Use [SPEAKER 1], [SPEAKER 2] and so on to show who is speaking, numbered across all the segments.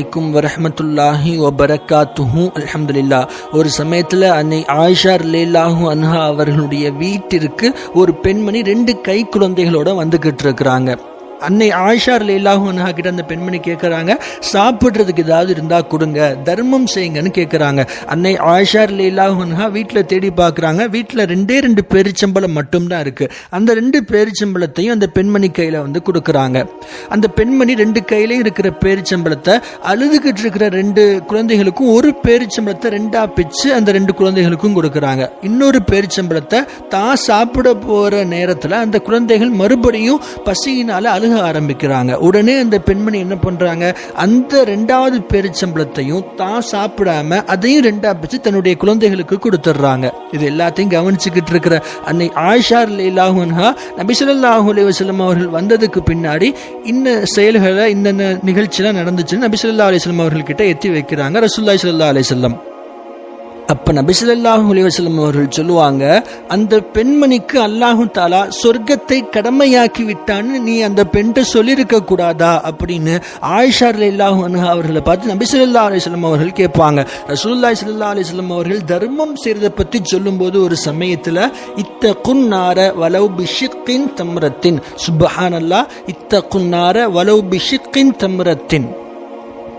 [SPEAKER 1] அலைக்கும் வரமத்துல்லாஹி வபரகாத்துஹு. அலமதுல்லா ஒரு சமயத்தில் அன்னை ஆயிஷா லேலாஹூ அன்ஹா அவர்களுடைய வீட்டிற்கு ஒரு பெண்மணி ரெண்டு கை குழந்தைகளோட வந்துகிட்டு இருக்கிறாங்க. அன்னை ஆயிஷார் லேலாஹு கிட்ட அந்த பெண்மணி கேட்குறாங்க சாப்பிட்றதுக்கு ஏதாவது இருந்தால் கொடுங்க தர்மம் செய்யுங்கன்னு கேட்குறாங்க அன்னை ஆயிஷார் லேலாஹு வீட்டில் தேடி பார்க்குறாங்க வீட்டில் ரெண்டே ரெண்டு பேரிச்சம்பளம் மட்டும்தான் இருக்குது அந்த ரெண்டு பேரிச்சம்பளத்தையும் அந்த பெண்மணி கையில் வந்து கொடுக்குறாங்க. அந்த பெண்மணி ரெண்டு கையிலையும் இருக்கிற பேரிச்சம்பளத்தை அழுதுகிட்டு இருக்கிற ரெண்டு குழந்தைகளுக்கும் ஒரு பேரிச்சம்பளத்தை ரெண்டாக பிச்சு அந்த ரெண்டு குழந்தைகளுக்கும் கொடுக்குறாங்க. இன்னொரு பேரிச்சம்பளத்தை தான் சாப்பிட போகிற நேரத்தில் அந்த குழந்தைகள் மறுபடியும் பசியினால் அழுக ஆரம்பிக்கிறாங்க. உடனே அந்த பெண்மணி என்ன பண்ணுறாங்க அந்த ரெண்டாவது பேரிச்சம்பளத்தையும் தான் சாப்பிடாம அதையும் ரெண்டா பிச்சு தன்னுடைய குழந்தைகளுக்கு கொடுத்துட்றாங்க. இது எல்லாத்தையும் கவனிச்சுக்கிட்டு இருக்கிற அன்னை ஆயிஷா லேலாஹுன்ஹா நபிசல்லாஹூ அலி வசலம் அவர்கள் வந்ததுக்கு பின்னாடி இந்த செயல்களை இந்த நிகழ்ச்சியெல்லாம் நடந்துச்சுன்னு நபிசல்லா அலிஸ்லம் அவர்கள்கிட்ட எத்தி வைக்கிறாங்க. ரசுல்லா சல்லா அலிசல்லம் அப்ப நபிசல்லாஹு அலிவசலம் அவர்கள் சொல்லுவாங்க அந்த பெண்மணிக்கு அல்லாஹு தாலா சொர்க்கத்தை கடமையாக்கி விட்டான்னு நீ அந்த பெண்கிட்ட சொல்லியிருக்க கூடாதா அப்படின்னு ஆயிஷா அல்லாஹு அனுஹா அவர்களை பார்த்து நபிசல்லா அலிஸ்லம் அவர்கள் கேட்பாங்க. ரசூல்லாய் சல்லா அலிஸ்லம் அவர்கள் தர்மம் செய்கிறதை பற்றி சொல்லும்போது ஒரு சமயத்தில் இத்த குன்னார வலவு பிஷிக்கின் தம்ரத்தின். சுபஹான் அல்லா இத்த குன்னார வலவு பிஷிக்கின் தம்ரத்தின்.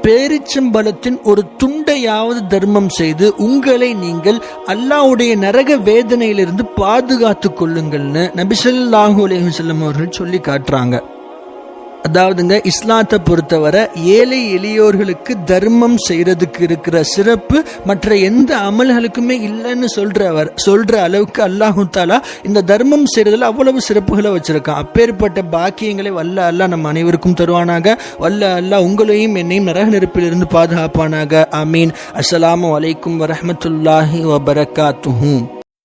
[SPEAKER 1] பேரிச்சம்பலத்தின் ஒரு துண்டையாவது தர்மம் செய்து உங்களை நீங்கள் அல்லாவுடைய நரக வேதனையிலிருந்து பாதுகாத்து கொள்ளுங்கள்னு நபிசல்லாஹூ அலேஹு செல்லம் அவர்கள் சொல்லி காட்டுறாங்க. அதாவதுங்க இஸ்லாத்தை பொறுத்தவரை ஏழை எளியோர்களுக்கு தர்மம் செய்கிறதுக்கு இருக்கிற சிறப்பு மற்ற எந்த அமல்களுக்குமே இல்லைன்னு சொல்கிறவர் சொல்கிற அளவுக்கு அல்லாஹு தாலா இந்த தர்மம் செய்கிறதுல அவ்வளவு சிறப்புகளை வச்சுருக்கான். அப்பேற்பட்ட பாக்கியங்களை வல்ல அல்லா நம்ம அனைவருக்கும் தருவானாக. வல்ல அல்லா உங்களையும் என்னையும் நரக நெருப்பிலிருந்து பாதுகாப்பானாக. அமீன் அஸ்ஸலாமு வலைக்கும் வரஹமத்துல்லாஹி வபரகாத்துஹூம்